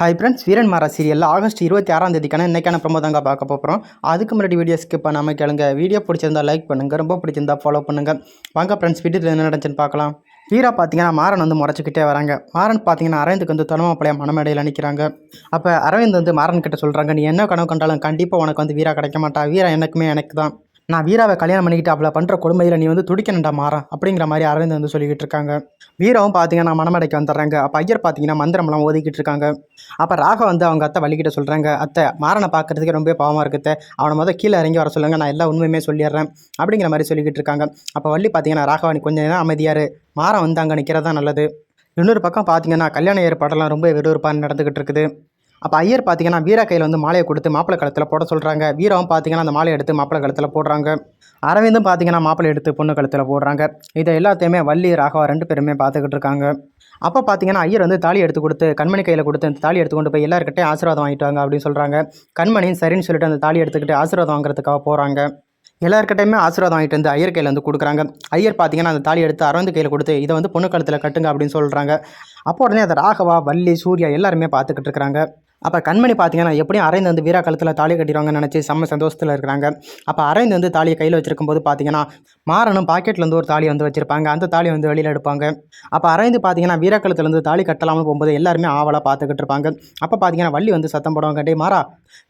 Hi friends வீரன் மாரா சீரியலில் August இருபத்தி ஆறாம் தேதிக்கான இன்றைக்கான ப்ரமோ தாங்க பார்க்க போகிறோம் அதுக்கு முன்னாடி வீடியோ ஸ்கிப் பண்ணாமல் கேளுங்க. வீடியோ பிடிச்சிருந்தா லைக் பண்ணுங்கள் ரொம்ப பிடிச்சிருந்தா ஃபாலோ பண்ணுங்கள் வாங்க ஃப்ரெண்ட்ஸ் வீட்டில் என்ன நடந்துச்சுன்னு பார்க்கலாம். வீரா பார்த்தீங்கன்னா மாறன் வந்து முறைச்சிக்கிட்டே வராங்க. மாறன் பார்த்தீங்கன்னா அரவிந்துக்கு வந்து தொலைமாப்பிள்ளைய மனமேடையில் நிற்கிறாங்க அப்போ அரவிந்த் வந்து மாறன் கிட்ட சொல்கிறாங்க நீ என்ன கனவு கண்டாலும் கண்டிப்பாக உனக்கு வந்து வீரா கிடைக்க மாட்டா. வீரா எனக்குமே எனக்கு தான். நான் வீராவை கல்யாணம் பண்ணிக்கிட்டு அவளை பண்ணுற கொடுமையில் நீ வந்து துடிக்கணுண்டா மாறா அப்படிங்கிற மாதிரி அரவிந்த் வந்து சொல்லிக்கிட்டு இருக்காங்க. வீராவும் பார்த்தீங்கன்னா மணமடைக்கு வந்துடுறாங்க. அப்போ ஐயர் பார்த்தீங்கன்னா மந்திரம்லாம் ஒதுக்கிட்டு இருக்காங்க. அப்போ ராக வந்து அவங்க அத்தை வள்ளிக்கிட்ட சொல்கிறாங்க அத்தை மாறனை பார்க்கறதுக்கு ரொம்ப பாவமாக இருக்குத்த. அவனை முதல் கீழே இறங்கி வர சொல்லுங்கள் நான் எல்லா உண்மையுமே சொல்லிடுறேன். அப்படிங்கிற மாதிரி சொல்லிக்கிட்டு இருக்காங்க. அப்போ வள்ளி பார்த்தீங்கன்னா ராகவா கொஞ்சம் நேரம் அமைதியார் மாறன் வந்து அங்கே நிற்கிறதா நல்லது. இன்னொரு பக்கம் பார்த்தீங்கன்னா கல்யாண ஏற்பாடெல்லாம் ரொம்ப விறுவிறுப்பாக நடந்துக்கிட்டு இருக்குது. அப்போ ஐயர் பார்த்தீங்கன்னா வீரா கையில் வந்து மாலையை கொடுத்து மாப்பிள்ளை கழுத்தில் போட சொல்கிறாங்க வீராவும் பார்த்தீங்கன்னா அந்த மாலையை எடுத்து மாப்பிள்ளை கழுத்தில் போடுறாங்க. அரவிந்தும் பார்த்தீங்கன்னா மாப்பிள்ளை எடுத்து பொண்ணு கழுத்தில் போடுறாங்க. இதை எல்லாத்தையுமே வள்ளி ராகவா ரெண்டு பேருமே பார்த்துக்கிட்டு இருக்காங்க. அப்போ பார்த்தீங்கன்னா ஐயர் வந்து தாலி எடுத்து கொடுத்து கண்மணி கையில் கொடுத்து அந்த தாலி எடுத்து கொண்டு போய் எல்லாருக்கிட்டையும் ஆசீர்வாதம் வாங்கிட்டு வாங்க அப்படின்னு சொல்கிறாங்க கண்மணியும் சரின்னு சொல்லிட்டு அந்த தாலி எடுத்துக்கிட்டு ஆசீர்வாதம் வாங்குறதுக்காக போகிறாங்க எல்லாருக்கிட்டையுமே ஆசீர்வாதம் வாங்கிட்டு வந்து ஐயர் கையில் வந்து கொடுக்குறாங்க. ஐயர் பார்த்தீங்கன்னா அந்த தாலி எடுத்து அரவிந்த் கையில் கொடுத்து இதை வந்து பொண்ணு கழுத்தில் கட்டுங்க அப்படின்னு சொல்கிறாங்க அப்போ உடனே அதை ராகவா வள்ளி சூர்யா எல்லாருமே பார்த்துக்கிட்டு இருக்கிறாங்க அப்போ கண்மணி பார்த்தீங்கன்னா எப்படியும் அரைந்து வந்து வீரா கழுத்தில் தாலி கட்டிடுவாங்கன்னு நினச்சி செம்ம சந்தோஷத்தில் இருக்கிறாங்க. அப்போ அரைந்து வந்து தாலியை கையில் வச்சிருக்கும் போது பார்த்தீங்கன்னா மாறனும் பாக்கெட்லேருந்து ஒரு தாலி வந்து வச்சிருப்பாங்க. அந்த தாலி வந்து வெளியில் எடுப்பாங்க. அப்போ அரைந்து பார்த்தீங்கன்னா வீரா கழுத்துலேருந்து தாலி கட்டலாம்னு போகும்போது எல்லாருமே ஆவலாக பார்த்துக்கிட்டு இருப்பாங்க. அப்போ பார்த்தீங்கன்னா வள்ளி வந்து சத்தம் போடுவாங்க டே மாறா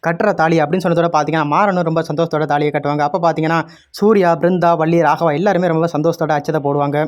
கட்டுற தாலி அப்படின்னு சொன்னதோட பார்த்தீங்கன்னா மாறனும் ரொம்ப சந்தோஷத்தோட தாலியை கட்டுவாங்க. அப்போ பார்த்தீங்கன்னா சூர்யா பிருந்தா வள்ளி ராகவா எல்லாருமே ரொம்ப சந்தோஷத்தோட அச்சதை போடுவாங்க.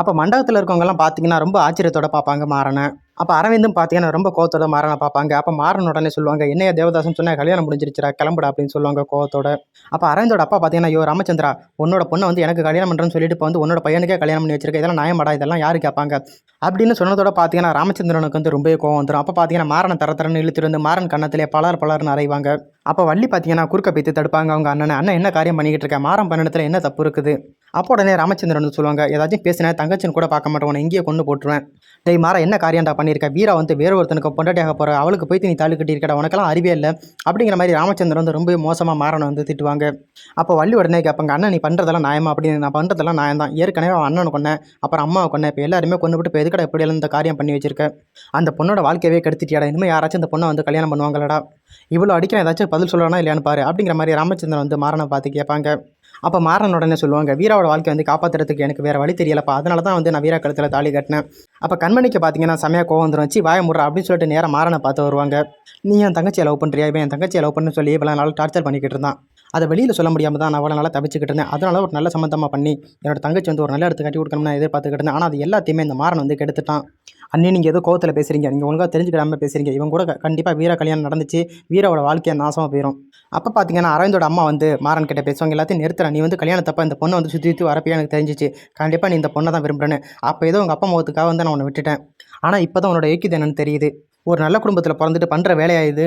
அப்போ மண்டபத்தில் இருக்கவங்கலாம் பார்த்தீங்கன்னா ரொம்ப ஆச்சரியத்தோட பார்ப்பாங்க மாறனை. அப்போ அரவிந்தும் பார்த்தீங்கன்னா ரொம்ப கோவத்தோட மாறனை பார்ப்பாங்க. அப்போ மாறன் உடனே சொல்லுவாங்க என்னைய தேவதாசன் சொன்னால் கல்யாணம் முடிஞ்சிருச்சுரா கிளம்புடா அப்படின்னு சொல்லுவாங்க கோவத்தோட. அப்போ அரவிந்தோட அப்பா பார்த்தீங்கன்னா ஐயோ ராமச்சந்திரா உன்னோட பொண்ணை வந்து எனக்கு கல்யாணம் பண்ணுறேன்னு சொல்லிட்டு இப்போ வந்து உன்னோட பையனுக்கே கல்யாணம் பண்ணி வச்சிருக்க இதெல்லாம் நியாயமாடா இதெல்லாம் யாரு கேட்பாங்க? அப்படின்னு சொன்னதோட பார்த்தீங்கன்னா ராமச்சந்திரனுக்கு வந்து ரொம்பவே கோவம் வந்துடும் அப்போ பார்த்தீங்கன்னா மாறனை தர தரன்னு இழுத்துட்டு வந்து மாறன் கன்னத்திலே பலர் பலர்னு அறைவாங்க. அப்போ வள்ளி பார்த்தீங்கன்னா குறுக்க பைத்து தடுப்பாங்க. அவங்க அண்ணனை அண்ணன் என்ன காரியம் பண்ணிக்கிட்டு இருக்கேன் மாறம் பண்ணிடத்துல என்ன தப்பு இருக்குது? அப்போ உடனே ராமச்சந்திரன் வந்து சொல்லுவாங்க ஏதாச்சும் பேசினேன் தங்கச்சின்னு கூட பார்க்க மாட்டேன். உன்னை இங்கேயே கொண்டு போட்டுருவேன். டேய் மாற என்ன காரியம்டா பண்ணியிருக்க வீரா வந்து வேறு ஒருத்தனுக்கு பொண்டாட்டியாக போகிற அவளுக்கு போய் நீ தாலு கட்டியிருக்கடா. உனக்கெல்லாம் அறிவே இல்லை. அப்படிங்கிற மாதிரி ராமச்சந்திரன் வந்து ரொம்ப மோசமாக மாறனை வந்து திட்டுவாங்க. அப்போ வள்ளி உடனே கேட்பாங்க அண்ணன் நீ பண்ணுறதெல்லாம் நியாயமா? அப்படின்னு நான் பண்ணுறதெல்லாம் நியாயம் தான் ஏற்கனவே அவன் அண்ணனை கொண்டேன் அப்புறம் அம்மாவை கொண்டேன் இப்போ எல்லாருமே கொண்டு விட்டு இப்போ எதுக்கடா எப்படி இந்த காரியம் பண்ணி வச்சிருக்கேன் அந்த பொண்ணோட வாழ்க்கையவே கெடுத்துட்டியாடா. இனிமேல் யாராச்சும் அந்த பொண்ணை வந்து கல்யாணம் பண்ணுவாங்களடா இவ்வளோ அடிக்கிற ஏதாச்சும் பதில் சொல்லணும் இல்லையான்னு பாரு. அப்படிங்கிற மாதிரி ராமச்சந்திரன் வந்து மாறனை பார்த்து கேட்பாங்க. அப்போ மாறன் உடனே சொல்லுவாங்க வீராவோட வாழ்க்கை வந்து காப்பாற்றுறதுக்கு எனக்கு வேறு வழி தெரியலப்பா. அதனால தான் வந்து நான் வீரா கழுத்தில் தாலி கட்டினேன். அப்போ கண்மணிக்கு பார்த்தீங்கன்னா செமையாக கோவம் வந்துடும் வச்சு வாய முடுறா அப்படின்னு சொல்லிட்டு நேராக மாறனை பார்த்து வருவாங்க. நீ என் தங்கச்சியை லவ் பண்ணுறியா இவன் என் தங்கச்சியை லவ் பண்ணு சொல்லி இவ்வளோ நாள் டார்ச்சர் பண்ணிக்கிட்டு இருந்தான். அதை வெளியில் சொல்ல முடியாமல் தான் நான் அவ்வளோ நாளாக தவிச்சுக்கிட்டு இருந்தேன். அதனால ஒரு நல்ல சம்மந்தமாக பண்ணி என்னோட தங்கச்சி வந்து ஒரு நல்ல இடத்துக்கு கட்டி கொடுக்கணும்னு நான் எதிர்பார்த்துக்கிட்டு இருந்தேன். ஆனால் அது எல்லாத்தையுமே இந்த மாறன் வந்து கெடுத்துட்டான். அண்ணே நீங்கள் ஏதோ கோவத்தில் பேசுகிறீங்க நீங்கள் ஒழுங்காக தெரிஞ்சுக்கிடாம பேசுகிறீங்க இவங்க கூட கண்டிப்பாக வீர கல்யாணம் நடந்துச்சு. வீரோட வாழ்க்கையை நாசமாக போயிடும் அப்போ பார்த்தீங்கன்னா அரவிந்தோட அம்மா வந்து மாறன் கிட்ட பேசுவாங்க. எல்லாத்தையும் நிறுத்துறேன் நீ வந்து கல்யாணத்தப்ப இந்த பொண்ணை வந்து சுற்றி சுற்றி வரப்பே எனக்கு தெரிஞ்சிச்சு. கண்டிப்பாக நீ இந்த பொண்ணை தான் விரும்புகிறேன்னு அப்போ ஏதோ உங்கள் அப்பா முகத்துக்காக வந்து நான் அவனை விட்டுட்டேன். ஆனால் இப்போ தான் உன்னோட யோக்கியது என்னன்னு தெரியுது. ஒரு நல்ல குடும்பத்தில் பிறந்துட்டு பண்ணுற வேலையாக இது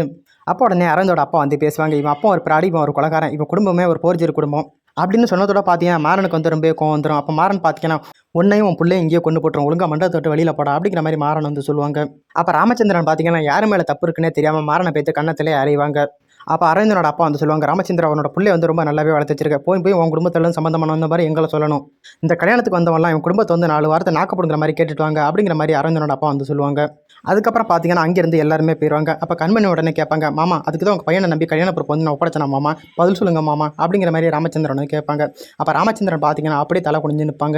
அப்போ உடனே அரந்தோட அப்பா வந்து பேசுவாங்க இவன் அப்பா ஒரு பிராடி இவன் ஒரு கொலகாரன் இவன் குடும்பமே ஒரு போர்ஜர் குடும்பம். அப்படின்னு சொன்னதோட பார்த்தீங்கன்னா மாறனுக்கு வந்து ரொம்ப கோவம் வந்துடும் அப்போ மாறன் பார்த்தீங்கன்னா உன்னையும் உன் பிள்ளையும் இங்கேயே கொண்டு போட்டுரும். ஒழுங்கா மண்டபத்தை தொட்டு வெளியில் போடா அப்படிங்கிற மாதிரி மாறன் வந்து சொல்லுவாங்க. அப்போ ராமச்சந்திரன் பார்த்தீங்கன்னா யார் மேலே தப்பு இருக்குன்னே தெரியாமல் மாறனை பேத்து கன்னத்திலே அறிவாங்க. அப்போ அரவிந்தனோட அப்பா வந்து சொல்லுவாங்க ராமச்சந்திர அவனோட பிள்ளை வந்து ரொம்ப நல்லாவே வளர்த்து வச்சிருக்க. போய் போய் உன் குடும்பத்தில் சம்மந்தமான வந்த மாதிரி எங்களை சொல்லணும். இந்த கல்யாணத்துக்கு வந்தவங்களாம் இவன் குடும்பத்தை வந்து நாலு வாரத்தை நாக்கப்படுங்கிற மாதிரி கேட்டுட்டு வாங்க அப்படிங்கிற மாதிரி அரவிந்தனோட அப்பா வந்து சொல்லுவாங்க. அதுக்கப்புறம் பார்த்தீங்கன்னா அங்கேருந்து எல்லாருமே போயிடுவாங்க அப்போ கண்மணி உடனே கேட்பாங்க மாமா அதுக்கு தான் உங்கள் பையனை நம்பி கல்யாண பொறுப்பு வந்து நான் ஒப்படைச்சனா மாமா? பதில் சொல்லுங்க மாமா அப்படிங்கிற மாதிரி ராமச்சந்திரன் வந்து கேட்பாங்க. அப்போ ராமச்சந்திரன் பார்த்தீங்கன்னா அப்படியே தலை குனிஞ்சு நிற்பாங்க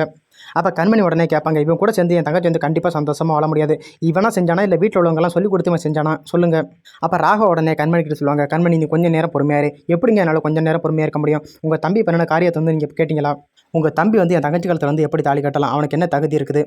அப்போ கண்மணி உடனே கேட்பாங்க இவன் கூட சேர்ந்து என் தங்கச்சி வந்து கண்டிப்பாக சந்தோஷமாக வாழ முடியாது. இவனா செஞ்சானா இல்லை வீட்டில் உள்ளவங்கலாம் சொல்லி கொடுத்து இவன் செஞ்சானா? சொல்லுங்க. அப்போ ராக உடனே கண்மணி கிட்ட சொல்லுவாங்க கண்மணி நீ கொஞ்சம் நேரம் பொறுமையாரு எப்படிங்க என்னால் கொஞ்சம் நேரம் பொறுமையாக இருக்க முடியும்? உங்கள் தம்பி பண்ணின காரியத்தை வந்து நீங்கள் கேட்டிங்களா? உங்கள் தம்பி வந்து என் தங்கச்சி காலத்தில் வந்து எப்படி தாலி கட்டலாம்? அவனுக்கு என்ன தகுதி இருக்குது?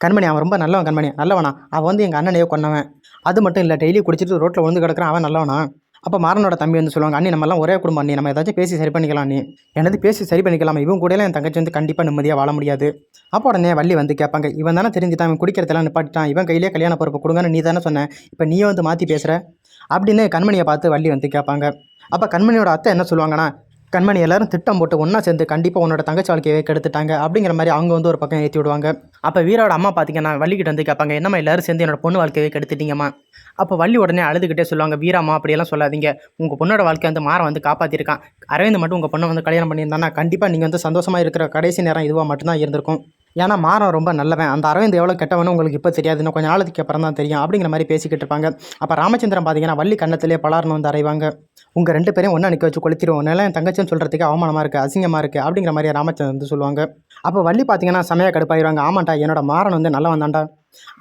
கண்மணி அவன் ரொம்ப நல்லவன் கண்மணி நல்லவனா? அவன் வந்து எங்கள் அண்ணனையோ கொன்னவன். அது மட்டும் இல்லை டெய்லி குடிச்சிட்டு ரோட்டில் விழுந்து கிடக்குறான். அவன் நல்லவனா? அப்போ மாறனோட தம்பி வந்து சொல்லுவாங்க அண்ணி நம்மலாம் ஒரே குடும்பம் அண்ணி. நம்ம ஏதாச்சும் பேசி சரி பண்ணிக்கலாம் நீ எனது பேசி சரி பண்ணிக்கலாம்? இவன் கூட என் தங்கச்சி வந்து கண்டிப்பாக நிம்மதியாக வாழ முடியாது. அப்போ உடனே வள்ளி வந்து கேட்பாங்க இவன் தானே தெரிஞ்சுட்டான் அவன் குடிக்கிறதெல்லாம் நிப்பாட்டான் இவன் கையிலே கல்யாண பொறுப்பு கொடுங்கன்னு நீ தானே சொன்ன. இப்போ நீயே வந்து மாற்றி பேசுகிற அப்படின்னு கண்மணியை பார்த்து வள்ளி வந்து கேட்பாங்க. அப்போ கண்மணியோட அத்தை என்ன சொல்லுவாங்கன்னா கண்மணி எல்லாரும் திட்டம் போட்டு ஒன்றா சேர்ந்து கண்டிப்பாக உன்னோட தங்கச்சி வாழ்க்கையை கெடுத்துட்டாங்க அப்படிங்கிற மாதிரி அவங்க வந்து ஒரு பக்கம் ஏற்றி விடுவாங்க. அப்போ வீரோட அம்மா பார்த்தீங்கன்னா வள்ளிக்கிட்ட வந்து கேட்பாங்க என்னம்மா எல்லாரும் சேர்ந்து என்னோட பொண்ணு வாழ்க்கையை கெடுத்துட்டீங்கம்மா? அப்போ வள்ளி உடனே அழுதுகிட்டே சொல்லுவாங்க வீராம்மா அப்படியெல்லாம் சொல்லாதீங்க. உங்கள் பொண்ணோட வாழ்க்கை வந்து மாற வந்து காப்பாற்றிருக்கான் அரவிந்த் மட்டும் உங்கள் பொண்ணை வந்து கல்யாணம் பண்ணியிருந்தானா கண்டிப்பாக நீங்கள் வந்து சந்தோஷமாக இருக்கிற கடைசி நேரம் இதுவாக மட்டும்தான் இருந்திருக்கும். ஏன்னா மாறன் ரொம்ப நல்லவன். அந்த அரவிந்த் எவ்வளோ கெட்டவனு உங்களுக்கு இப்போ தெரியாது. இன்னும் கொஞ்சம் நாளுக்கு அப்புறம் தான் தெரியும். அப்படிங்கிற மாதிரி பேசிக்கிட்டு இருப்பாங்க. அப்போ ராமச்சந்திரன் பார்த்தீங்கன்னா வள்ளி கண்ணத்திலே பலார்னு வந்து அறைவாங்க. உங்கள் ரெண்டு பேரையும் ஒன்றா நிற்க வச்சு கொளுத்திடுவோம் நல்லா என் தங்கச்சின்னு சொல்கிறதுக்கு அவமானமாக இருக்குது அசிங்கமாக இருக்குது அப்படிங்கிற மாதிரி ராமச்சந்திரன் வந்து சொல்லுவாங்க. அப்போ வள்ளி பார்த்தீங்கன்னா செமையாக கடுப்பாயிருவாங்க. ஆமாண்டா என்னோட மாறன் வந்து நல்லவன் தான்டா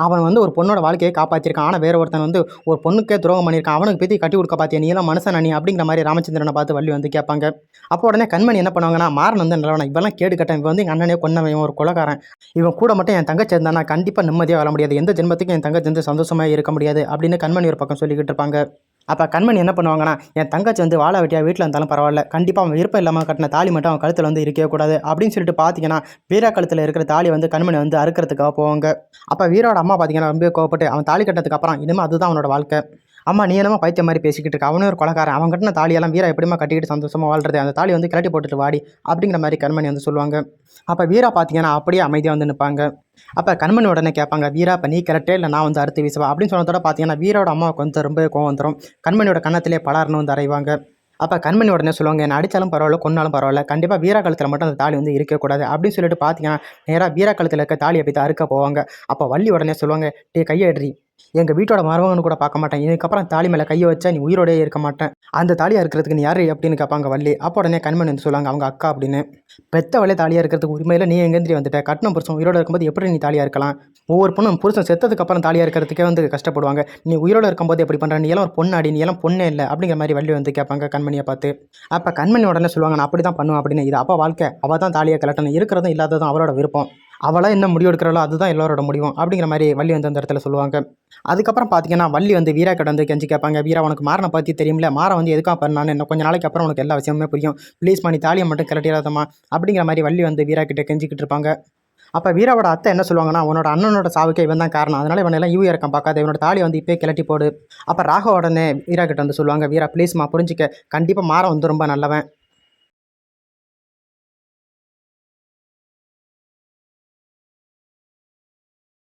அவன் வந்து ஒரு பொண்ணோட வாழ்க்கையை காப்பாற்றிருக்கான் ஆனால் வேற ஒருத்தன் வந்து ஒரு பொண்ணுக்கே துரோகம் பண்ணியிருக்கான். அவனுக்கு பேத்தி கட்டி கொடுக்க பார்த்தியா நீ எல்லாம் மனுஷன் நீ? அப்படிங்கிற மாதிரி ராமச்சந்திரனை பார்த்து வள்ளி வந்து கேட்பாங்க. அப்போ உடனே கண்மணி என்ன பண்ணுவாங்கன்னா மாறன் வந்து நல்லவனா இவெல்லாம் கேடு கட்டன் இவன் வந்து எங்கள் அண்ணனே கொன்னவன். இவன் ஒரு கொலகாரன். இவன் கூட மட்டும் என் தங்கச்சி இருந்தானா கண்டிப்பாக நிம்மதியாக வர முடியாது. எந்த ஜென்மத்துக்கும் என் தங்கச்சி வந்து சந்தோஷமாக இருக்க முடியாது. அப்படின்னு கண்மணி ஒரு பக்கம் சொல்லிக்கிட்டு இருப்பாங்க. அப்போ கண்மணி என்ன பண்ணுவாங்கன்னா என் தங்கச்சி வந்து வாழை வெட்டியாக வீட்டில் இருந்தாலும் பரவாயில்ல. கண்டிப்பாக அவன் விருப்பம் இல்லாமல் கட்டின தாலி மட்டும் அவன் கழுத்தில் வந்து இருக்கவே கூடாது. அப்படின்னு சொல்லிட்டு பார்த்தீங்கன்னா வீரா கழுத்தில் இருக்கிற தாலி வந்து கண்மணி வந்து அறுக்கிறதுக்காக போவாங்க. அப்போ வீரோட அம்மா பார்த்தீங்கன்னா ரொம்ப கோவப்பட்டு அவன் தாலி கட்டினதுக்கு அப்புறம் இனிமேல் அதுதான் அவனோட வாழ்க்கை. அம்மா நீ என்னமோ பைத்திய மாதிரி பேசிக்கிட்டு இருக்க. அவனே ஒரு கொலக்காரன் அவன் கட்டின தாலியெல்லாம் வீரா எப்படிமா கட்டிக்கிட்டு சந்தோஷமாக வாழ்றது? அந்த தாலி வந்து கிளட்டி போட்டுட்டு வாடி அப்படிங்கிற மாதிரி கண்மணி வந்து சொல்லுவாங்க. அப்போ வீரா பார்த்தீங்கன்னா அப்படியே அமைதியாக வந்து நிற்பாங்க அப்போ கண்மணி உடனே கேட்பாங்க வீரா இப்போ நீ கிளட்டே இல்லை நான் வந்து அறுத்து வீசுவா அப்படின்னு சொன்னதோட பார்த்தீங்கன்னா வீரோட அம்மாவுக்கு வந்து ரொம்ப கோவம் வந்துடும் கண்மணியோட கண்ணத்திலே பலார்னு வந்து அறைவாங்க. அப்போ கண்மணி உடனே சொல்லுவாங்க என்ன அடித்தாலும் பரவாயில்ல கொன்னாலும் பரவாயில்ல. கண்டிப்பாக வீரா கழுத்தில் மட்டும் அந்த தாலி வந்து இருக்கக்கூடாது அப்படின்னு சொல்லிட்டு பார்த்தீங்கன்னா நேராக வீரா கழுத்தில் இருக்க தாலியை போய் அறுக்க போவாங்க. அப்போ வள்ளி உடனே சொல்லுவாங்க டே கையை எங்கள் வீட்டோட மருமகன்னு கூட பார்க்க மாட்டேன். இதுக்கப்புறம் தாலி மேலே கையை வச்சா நீ உயிரோடயே இருக்க மாட்டேன். அந்த தாலியாக இருக்கிறதுக்கு நீ யார் அப்படின்னு கேட்பாங்க வள்ளி. அப்போ உடனே கண்மணி வந்து சொல்லுவாங்க அவங்க அக்கா அப்படின்னு. பெத்தவளே தாலியாக இருக்கிறதுக்கு உரிமையில் நீ எங்கேந்திரி வந்துட்ட? கட்டணம் புருஷன் உயிரோட இருக்கும்போது எப்படி நீ தாலியாக இருக்கலாம் ஒவ்வொரு பொண்ணும் புருஷன் செத்ததுக்கு அப்புறம் தாலியாக இருக்கிறதுக்கே வந்து கஷ்டப்படுவாங்க. நீ உயிரோட இருக்கும்போது எப்படி பண்ணுற நீ எல்லாம் ஒரு பொண்ணாடி நீ எல்லாம் பொண்ணே இல்லை அப்படிங்கிற மாதிரி வள்ளி வந்து கேட்பாங்க கண்மணியை பார்த்து. அப்போ கண்மணி உடனே சொல்லுவாங்க நான் அப்படி தான் பண்ணுவேன் அப்படின்னு. இது அப்போ வாழ்க்கை. அவள் தான் தாலியாக கலட்டணும் இருக்கிறதும் இல்லாததும் அவளோட விருப்பம். அவளாக என்ன முடிவு எடுக்கிறாளோ அதுதான் எல்லாரோட முடிவும் அப்படிங்கிற மாதிரி வள்ளி வந்து அந்த இடத்துல சொல்லுவாங்க. அதுக்கப்புறம் பார்த்தீங்கன்னா வள்ளி வந்து வீரா கிட்ட வந்து கெஞ்சி கேட்பாங்க வீரா உனக்கு மாறனை பற்றி தெரியுமில்ல மாற வந்து எதுக்காக பண்ணான்னு? இன்னும் கொஞ்ச நாளைக்கு அப்புறம் உனக்கு எல்லா விஷயமுமே புரியும். ப்ளீஸ் நீ தாலியை மட்டும் கிளட்டிடாதம்மா அப்படிங்கிற மாதிரி வள்ளி வந்து வீரா கிட்ட கெஞ்சிக்கிட்டு இருப்பாங்க. அப்போ வீராவோட அத்தை என்ன சொல்லுவாங்கன்னா உன்னோட அண்ணனோட சாவுக்கு இவன் தான் காரணம். அதனால இவன் எல்லாம் யூ இறக்கம் பார்க்காத. இவனோட தாலி வந்து இப்போயே கிளட்டி போடு. அப்போ ராக உடனே வீரா கிட்ட வந்து சொல்லுவாங்க வீரா ப்ளீஸ்மா புரிஞ்சிக்க. கண்டிப்பாக மாற வந்து ரொம்ப நல்லவன்.